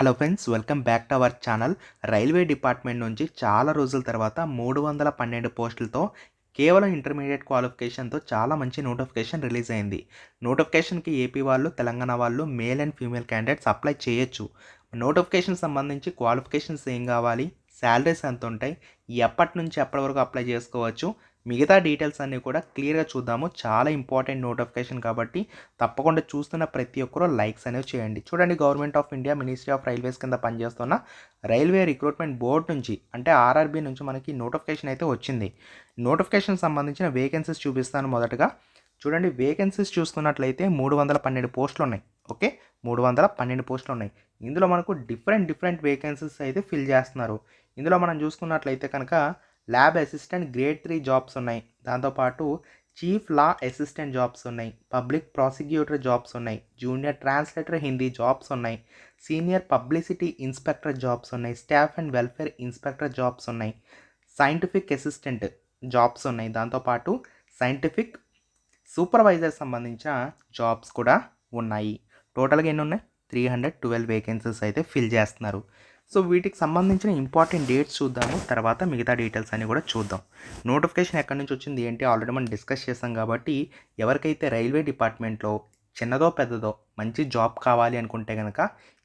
Hello friends welcome back to our channel. Railway department నుంచి చాలా రోజుల తర్వాత మూడు వందల పన్నెండు పోస్టులతో కేవలం ఇంటర్మీడియట్ క్వాలిఫికేషన్తో చాలా మంచి నోటిఫికేషన్ రిలీజ్ అయింది. నోటిఫికేషన్కి ఏపీ వాళ్ళు తెలంగాణ వాళ్ళు male and female candidates apply చేయొచ్చు. నోటిఫికేషన్ సంబంధించి క్వాలిఫికేషన్స్ ఏం కావాలి శాలరీస్ ఎంత ఉంటాయి ఎప్పటి నుంచి ఎప్పటి వరకు అప్లై చేసుకోవచ్చు మిగతా డీటెయిల్స్ అన్నీ కూడా క్లియర్గా చూద్దాము. చాలా ఇంపార్టెంట్ నోటిఫికేషన్ కాబట్టి తప్పకుండా చూస్తున్న ప్రతి ఒక్కరూ లైక్స్ అనేవి చేయండి. చూడండి government of India ministry of railways కింద పనిచేస్తున్న రైల్వే రిక్రూట్మెంట్ బోర్డ్ నుంచి అంటే ఆర్ఆర్బీ నుంచి మనకి నోటిఫికేషన్ అయితే వచ్చింది. నోటిఫికేషన్ సంబంధించిన వేకెన్సీస్ చూపిస్తాను మొదటగా. చూడండి వేకెన్సీస్ చూసుకున్నట్లయితే మూడు వందల పన్నెండు పోస్టులు ఉన్నాయి. ఓకే? మూడు వందల పన్నెండు పోస్టులు ఉన్నాయి. ఇందులో మనకు డిఫరెంట్ డిఫరెంట్ వేకెన్సీస్ అయితే ఫిల్ చేస్తున్నారు. ఇందులో మనం చూసుకున్నట్లయితే కనుక lab assistant grade three jobs ఉన్నాయి. దాంతోపాటు చీఫ్ లా అసిస్టెంట్ జాబ్స్ ఉన్నాయి. పబ్లిక్ ప్రాసిక్యూటర్ జాబ్స్ ఉన్నాయి. జూనియర్ ట్రాన్స్లేటర్ హిందీ జాబ్స్ ఉన్నాయి. సీనియర్ పబ్లిసిటీ ఇన్స్పెక్టర్ జాబ్స్ ఉన్నాయి. Staff and welfare inspector jobs ఉన్నాయి. సైంటిఫిక్ అసిస్టెంట్ జాబ్స్ ఉన్నాయి. దాంతోపాటు సైంటిఫిక్ సూపర్వైజర్ సంబంధించిన జాబ్స్ కూడా ఉన్నాయి. టోటల్గా ఎన్ని ఉన్నాయి? త్రీ హండ్రెడ్ ట్వెల్వ్ వేకెన్సీస్ అయితే ఫిల్ చేస్తున్నారు. సో వీటికి సంబంధించిన ఇంపార్టెంట్ డేట్స్ చూద్దాము. తర్వాత మిగతా డీటెయిల్స్ అన్ని కూడా చూద్దాం. నోటిఫికేషన్ ఎక్కడి నుంచి వచ్చింది ఏంటి? ఆల్రెడీ మనం డిస్కస్ చేసాం కాబట్టి ఎవరికైతే రైల్వే డిపార్ట్మెంట్లో చిన్నదో పెద్దదో మంచి జాబ్ కావాలి అనుకుంటే కనుక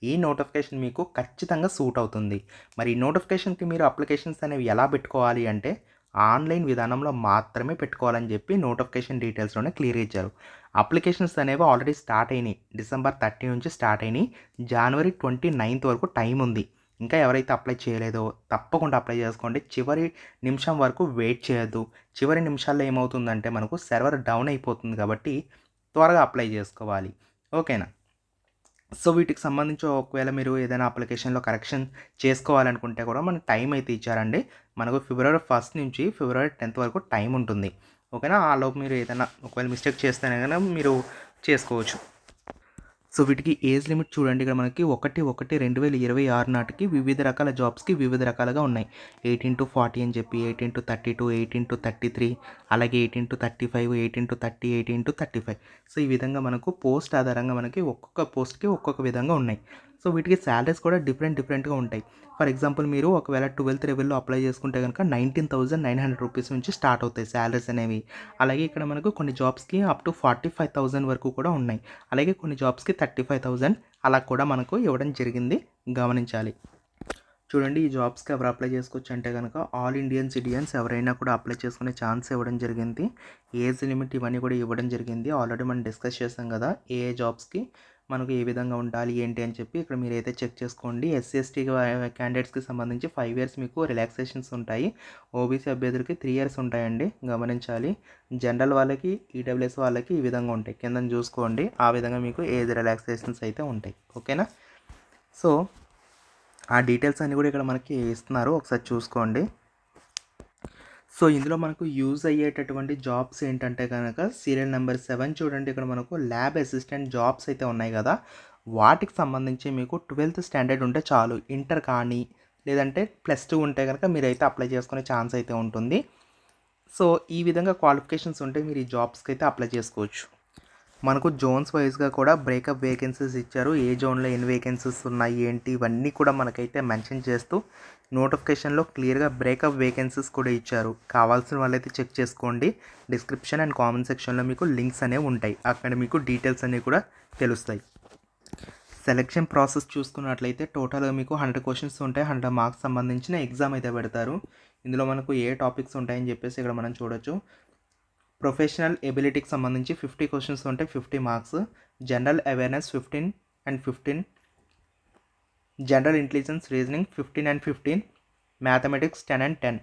ఈ నోటిఫికేషన్ మీకు ఖచ్చితంగా సూట్ అవుతుంది. మరి ఈ నోటిఫికేషన్కి మీరు అప్లికేషన్స్ అనేవి ఎలా పెట్టుకోవాలి అంటే ఆన్లైన్ విధానంలో మాత్రమే పెట్టుకోవాలని చెప్పి నోటిఫికేషన్ డీటెయిల్స్లోనే క్లియర్ ఇచ్చారు అప్లికేషన్స్ అనేవి ఆల్రెడీ స్టార్ట్ అయినాయి. డిసెంబర్ థర్టీ నుంచి స్టార్ట్ అయినాయి. జనవరి ట్వంటీ నైన్త్ వరకు టైం ఉంది. ఇంకా ఎవరైతే అప్లై చేయలేదో తప్పకుండా అప్లై చేసుకోండి. చివరి నిమిషం వరకు వెయిట్ చేయొద్దు. చివరి నిమిషాల్లో ఏమవుతుందంటే మనకు సర్వర్ డౌన్ అయిపోతుంది కాబట్టి త్వరగా అప్లై చేసుకోవాలి. ఓకేనా? సో వీటికి సంబంధించి ఒకవేళ మీరు ఏదైనా అప్లికేషన్లో కరెక్షన్ చేసుకోవాలనుకుంటే కూడా మన టైం అయితే ఇచ్చారండి. మనకు ఫిబ్రవరి ఫస్ట్ నుంచి ఫిబ్రవరి టెన్త్ వరకు టైం ఉంటుంది. ఓకేనా? ఆలోపు మీరు ఏదైనా ఒకవేళ మిస్టేక్ చేస్తేనే కానీ మీరు చేసుకోవచ్చు. సో వీటికి ఏజ్ లిమిట్ చూడండి ఇక్కడ మనకి ఒకటి ఒకటి రెండు వేల ఇరవై ఆరు నాటికి వివిధ రకాల జాబ్స్కి వివిధ రకాలుగా ఉన్నాయి. ఎయిటీన్ టు ఫార్టీ అని చెప్పి eighteen to thirty two eighteen to thirty three అలాగే eighteen to thirty five eighteen to thirty eighteen to thirty five. So ఈ విధంగా మనకు పోస్ట్ ఆధారంగా మనకి ఒక్కొక్క పోస్ట్కి ఒక్కొక్క విధంగా ఉన్నాయి. సో వీటికి శాలరీస్ కూడా డిఫరెంట్ డిఫరెంట్గా ఉంటాయి. ఫర్ ఎగ్జాంపుల్ మీరు ఒకవేళ ట్వెల్త్ లెవెల్లో అప్లై చేసుకుంటే కనుక nineteen thousand nine hundred rupees నుంచి స్టార్ట్ అవుతాయి శాలరీస్ అనేవి. అలాగే ఇక్కడ మనకు కొన్ని జాబ్స్కి up to forty five thousand వరకు కూడా ఉన్నాయి. అలాగే కొన్ని జాబ్స్కి థర్టీ ఫైవ్ థౌసండ్ అలా కూడా మనకు ఇవ్వడం జరిగింది. గమనించాలి. చూడండి ఈ జాబ్స్కి ఎవరు అప్లై చేసుకోవచ్చు అంటే కనుక ఆల్ ఇండియన్ సిటిజన్స్ ఎవరైనా కూడా అప్లై చేసుకునే ఛాన్స్ ఇవ్వడం జరిగింది. ఏజ్ లిమిట్ ఇవన్నీ కూడా ఇవ్వడం జరిగింది. ఆల్రెడీ మనం డిస్కస్ చేసాం కదా ఏ జాబ్స్కి మనకు ఏ విధంగా ఉండాలి ఏంటి అని చెప్పి ఇక్కడ మీరు అయితే చెక్ చేసుకోండి. ఎస్సీ ఎస్టీ క్యాండిడేట్స్కి సంబంధించి ఫైవ్ ఇయర్స్ మీకు రిలాక్సేషన్స్ ఉంటాయి. ఓబీసీ అభ్యర్థులకి త్రీ ఇయర్స్ ఉంటాయండి గమనించాలి. జనరల్ వాళ్ళకి ఈడబ్ల్యూఎస్ వాళ్ళకి ఈ విధంగా ఉంటాయి. కింద చూసుకోండి ఆ విధంగా మీకు ఏజ్ రిలాక్సేషన్స్ అయితే ఉంటాయి. ఓకేనా? సో ఆ డీటెయిల్స్ అన్నీ కూడా ఇక్కడ మనకి ఇస్తున్నారు. ఒకసారి చూసుకోండి. సో ఇందులో మనకు యూజ్ అయ్యేటటువంటి జాబ్స్ ఏంటంటే కనుక సీరియల్ నెంబర్ సెవెన్ చూడండి. ఇక్కడ మనకు ల్యాబ్ అసిస్టెంట్ జాబ్స్ అయితే ఉన్నాయి కదా. వాటికి సంబంధించి మీకు ట్వెల్త్ స్టాండర్డ్ ఉంటే చాలు. ఇంటర్ కానీ లేదంటే ప్లస్ టూ ఉంటే కనుక మీరైతే అప్లై చేసుకునే ఛాన్స్ అయితే ఉంటుంది. సో ఈ విధంగా క్వాలిఫికేషన్స్ ఉంటే మీరు ఈ జాబ్స్కి అయితే అప్లై చేసుకోవచ్చు. మనకు జోన్స్ వైజ్గా కూడా బ్రేకప్ వేకెన్సీస్ ఇచ్చారు. ఏ జోన్లో ఎన్ని వేకెన్సీస్ ఉన్నాయి ఏంటి ఇవన్నీ కూడా మనకైతే మెన్షన్ చేస్తూ నోటిఫికేషన్లో క్లియర్గా బ్రేకప్ వేకెన్సీస్ కూడా ఇచ్చారు. కావాల్సిన వాళ్ళైతే చెక్ చేసుకోండి. డిస్క్రిప్షన్ అండ్ కామెంట్ సెక్షన్లో మీకు లింక్స్ అనేవి ఉంటాయి. అక్కడ మీకు డీటెయిల్స్ అనేవి కూడా తెలుస్తాయి. సెలెక్షన్ ప్రాసెస్ చూసుకున్నట్లయితే టోటల్గా మీకు హండ్రెడ్ క్వశ్చన్స్ ఉంటాయి. హండ్రెడ్ మార్క్స్ సంబంధించిన ఎగ్జామ్ అయితే పెడతారు. ఇందులో మనకు ఏ టాపిక్స్ ఉంటాయని చెప్పేసి ఇక్కడ మనం చూడొచ్చు. ప్రొఫెషనల్ ఎబిలిటీకి సంబంధించి ఫిఫ్టీ క్వశ్చన్స్ ఉంటాయి. Fifty marks. General awareness fifteen and fifteen general intelligence reasoning fifteen and fifteen mathematics ten and ten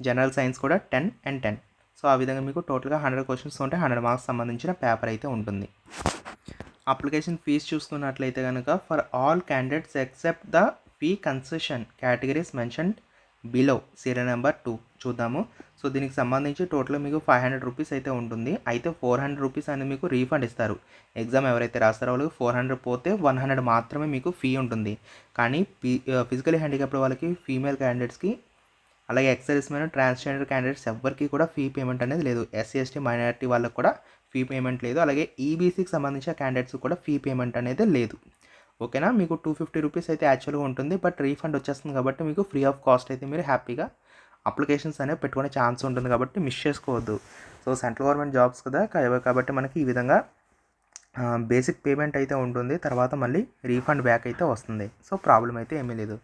general science కూడా టెన్ అండ్ టెన్ సో ఆ విధంగా మీకు టోటల్గా హండ్రెడ్ క్వశ్చన్స్ ఉంటే హండ్రెడ్ మార్క్స్ సంబంధించిన పేపర్ అయితే ఉంటుంది. అప్లికేషన్ ఫీజు చూసుకున్నట్లయితే కనుక for all candidates except the fee concession categories mentioned below serial number two చూద్దాము. సో దీనికి సంబంధించి టోటల్ మీకు ఫైవ్ హండ్రెడ్ రూపీస్ అయితే ఉంటుంది. అయితే ఫోర్ హండ్రెడ్ రూపీస్ అనేది మీకు రీఫండ్ ఇస్తారు. ఎగ్జామ్ ఎవరైతే రాస్తారో వాళ్ళకి ఫోర్ హండ్రెడ్ పోతే వన్ హండ్రెడ్ మాత్రమే మీకు ఫీ ఉంటుంది. కానీ ఫిజికలీ హ్యాండిక్యాప్డ్ వాళ్ళకి ఫీమేల్ క్యాండిడేట్స్కి అలాగే ఎక్సైజ్ మీద ట్రాన్స్జెండర్ క్యాండిడేట్స్ ఎవరికి కూడా ఫీ పేమెంట్ అనేది లేదు. ఎస్సీ ఎస్టీ మైనారిటీ వాళ్ళకి కూడా ఫీ పేమెంట్ లేదు. అలాగే ఈబీసీకి సంబంధించిన క్యాండిడేట్స్ కూడా ఫీ పేమెంట్ అనేది లేదు. ఓకేనా? మీకు టూ ఫిఫ్టీ రూపీస్ అయితే యాక్చువల్గా ఉంటుంది. బట్ రీఫండ్ వచ్చేస్తుంది కాబట్టి మీకు ఫ్రీ ఆఫ్ కాస్ట్ అయితే మీరు హ్యాపీగా అప్లికేషన్స్ అనేవి పెట్టుకునే ఛాన్స్ ఉంటుంది కాబట్టి మిస్ చేసుకోవద్దు. సో సెంట్రల్ గవర్నమెంట్ జాబ్స్ కదా కాబట్టి మనకి ఈ విధంగా బేసిక్ పేమెంట్ అయితే ఉంటుంది. తర్వాత మళ్ళీ రీఫండ్ బ్యాక్ అయితే వస్తుంది. సో ప్రాబ్లం అయితే ఏమీ లేదు.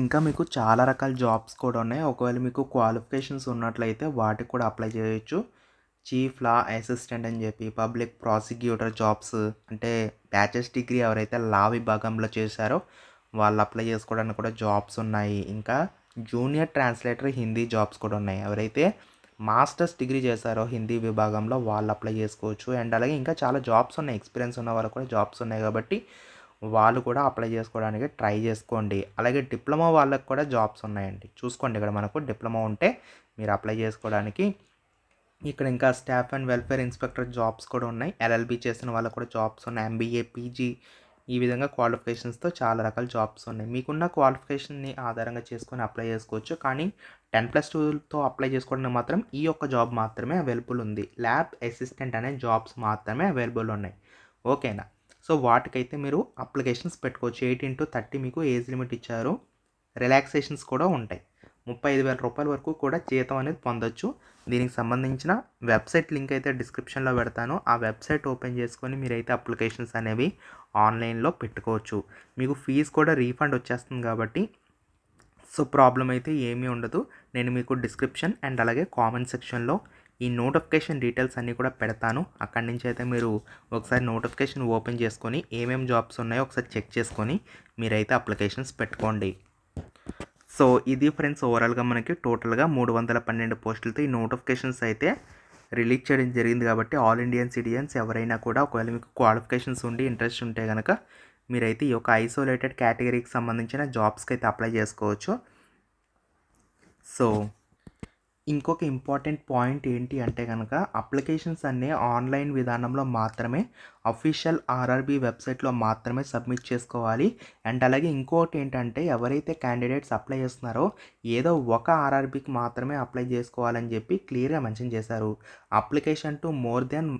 ఇంకా మీకు చాలా రకాల జాబ్స్ కూడా ఉన్నాయి. ఒకవేళ మీకు క్వాలిఫికేషన్స్ ఉన్నట్లయితే వాటికి కూడా అప్లై చేయొచ్చు. చీఫ్ లా అసిస్టెంట్ అని చెప్పి పబ్లిక్ ప్రాసిక్యూటర్ జాబ్స్ అంటే బ్యాచెస్ డిగ్రీ ఎవరైతే లా విభాగంలో చేశారో వాళ్ళు అప్లై చేసుకోవడానికి కూడా జాబ్స్ ఉన్నాయి. ఇంకా జూనియర్ ట్రాన్స్లేటర్ హిందీ జాబ్స్ కూడా ఉన్నాయి. ఎవరైతే మాస్టర్స్ డిగ్రీ చేశారో హిందీ విభాగంలో వాళ్ళు అప్లై చేసుకోవచ్చు. అండ్ అలాగే ఇంకా చాలా జాబ్స్ ఉన్నాయి. ఎక్స్పీరియన్స్ ఉన్న వాళ్ళకి కూడా జాబ్స్ ఉన్నాయి కాబట్టి వాళ్ళు కూడా అప్లై చేసుకోవడానికి ట్రై చేసుకోండి. అలాగే డిప్లొమా వాళ్ళకి కూడా జాబ్స్ ఉన్నాయండి. చూసుకోండి. ఇక్కడ మనకు డిప్లొమా ఉంటే మీరు అప్లై చేసుకోవడానికి ఇక్కడ ఇంకా staff and welfare inspector jobs కూడా ఉన్నాయి. ఎల్ఎల్బి చేసిన వాళ్ళకు కూడా జాబ్స్ ఉన్నాయి. ఎంబీఏ పీజీ ఈ విధంగా క్వాలిఫికేషన్స్తో చాలా రకాల జాబ్స్ ఉన్నాయి. మీకున్న క్వాలిఫికేషన్ని ఆధారంగా చేసుకొని అప్లై చేసుకోవచ్చు. కానీ టెన్ ప్లస్ టూతో అప్లై చేసుకోవడానికి మాత్రం ఈ యొక్క జాబ్ మాత్రమే అవైలబుల్ ఉంది. ల్యాబ్ అసిస్టెంట్ అనే జాబ్స్ మాత్రమే అవైలబుల్ ఉన్నాయి. ఓకేనా సో వాటికైతే మీరు అప్లికేషన్స్ పెట్టుకోవచ్చు. ఎయిటీన్ టు థర్టీ మీకు ఏజ్ లిమిట్ ఇచ్చారు. రిలాక్సేషన్స్ కూడా ఉంటాయి. ముప్పై ఐదు వేల రూపాయల వరకు కూడా జీతం అనేది పొందొచ్చు. దీనికి సంబంధించిన వెబ్సైట్ లింక్ అయితే డిస్క్రిప్షన్లో పెడతాను. ఆ వెబ్సైట్ ఓపెన్ చేసుకొని మీరైతే అప్లికేషన్స్ అనేవి ఆన్లైన్లో పెట్టుకోవచ్చు. మీకు ఫీజు కూడా రీఫండ్ వచ్చేస్తుంది కాబట్టి సో ప్రాబ్లం అయితే ఏమీ ఉండదు. నేను మీకు డిస్క్రిప్షన్ అండ్ అలాగే కామెంట్ సెక్షన్లో ఈ నోటిఫికేషన్ డీటెయిల్స్ అన్నీ కూడా పెడతాను. అక్కడి నుంచి అయితే మీరు ఒకసారి నోటిఫికేషన్ ఓపెన్ చేసుకొని ఏమేమి జాబ్స్ ఉన్నాయో ఒకసారి చెక్ చేసుకొని మీరైతే అప్లికేషన్స్ పెట్టుకోండి. సో ఇది ఫ్రెండ్స్ ఓవరాల్గా మనకి టోటల్గా మూడు వందల పన్నెండు పోస్టులతో ఈ నోటిఫికేషన్స్ అయితే రిలీజ్ చేయడం జరిగింది కాబట్టి ఆల్ ఇండియన్ సిటిజన్స్ ఎవరైనా కూడా ఒకవేళ మీకు క్వాలిఫికేషన్స్ ఉండి ఇంట్రెస్ట్ ఉంటే కనుక మీరైతే ఈ యొక్క ఐసోలేటెడ్ కేటగిరీకి సంబంధించిన జాబ్స్కి అయితే అప్లై చేసుకోవచ్చు. సో ఇంకొక ఇంపార్టెంట్ పాయింట్ ఏంటి అంటే కనుక అప్లికేషన్స్ అన్నీ ఆన్లైన్ విధానంలో మాత్రమే అఫీషియల్ ఆర్ఆర్బీ వెబ్సైట్లో మాత్రమే సబ్మిట్ చేసుకోవాలి. అండ్ అలాగే ఇంకోటి ఏంటంటే ఎవరైతే క్యాండిడేట్స్ అప్లై చేస్తున్నారో ఏదో ఒక ఆర్ఆర్బీకి మాత్రమే అప్లై చేసుకోవాలని చెప్పి క్లియర్గా మెన్షన్ చేశారు. Application to more than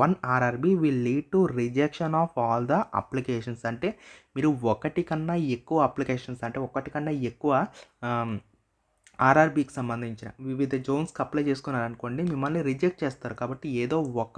one RRB will lead to rejection of all the applications. అంటే మీరు ఒకటి కన్నా ఎక్కువ అప్లికేషన్స్ అంటే ఒకటి కన్నా ఎక్కువ ఆర్ఆర్బీకి సంబంధించిన వివిధ జోన్స్కి అప్లై చేసుకున్నారనుకోండి మిమ్మల్ని రిజెక్ట్ చేస్తారు. కాబట్టి ఏదో ఒక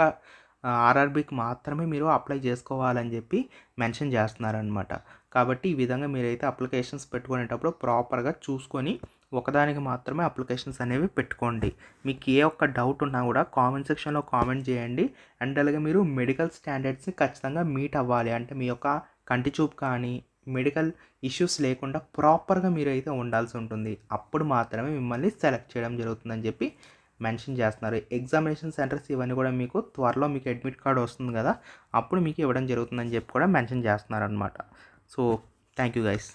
ఆర్ఆర్బీకి మాత్రమే మీరు అప్లై చేసుకోవాలని చెప్పి మెన్షన్ చేస్తున్నారనమాట కాబట్టి ఈ విధంగా మీరైతే అప్లికేషన్స్ పెట్టుకునేటప్పుడు ప్రాపర్గా చూసుకొని ఒకదానికి మాత్రమే అప్లికేషన్స్ అనేవి పెట్టుకోండి. మీకు ఏ ఒక్క డౌట్ ఉన్నా కూడా కామెంట్ సెక్షన్లో కామెంట్ చేయండి. అండ్ అలాగే మీరు మెడికల్ స్టాండర్డ్స్ని ఖచ్చితంగా మీట్ అవ్వాలి. అంటే మీ యొక్క కంటి చూపు కానీ మెడికల్ ఇష్యూస్ లేకుండా ప్రాపర్గా మీరు అయితే ఉండాల్సి ఉంటుంది. అప్పుడు మాత్రమే మిమ్మల్ని సెలెక్ట్ చేయడం జరుగుతుందని చెప్పి మెన్షన్ చేస్తున్నారు. ఎగ్జామినేషన్ సెంటర్స్ ఇవన్నీ కూడా మీకు త్వరలో మీకు అడ్మిట్ కార్డ్ వస్తుంది కదా అప్పుడు మీకు ఇవ్వడం జరుగుతుందని చెప్పి కూడా మెన్షన్ చేస్తున్నారు అనమాట సో థ్యాంక్ యూ గైస్.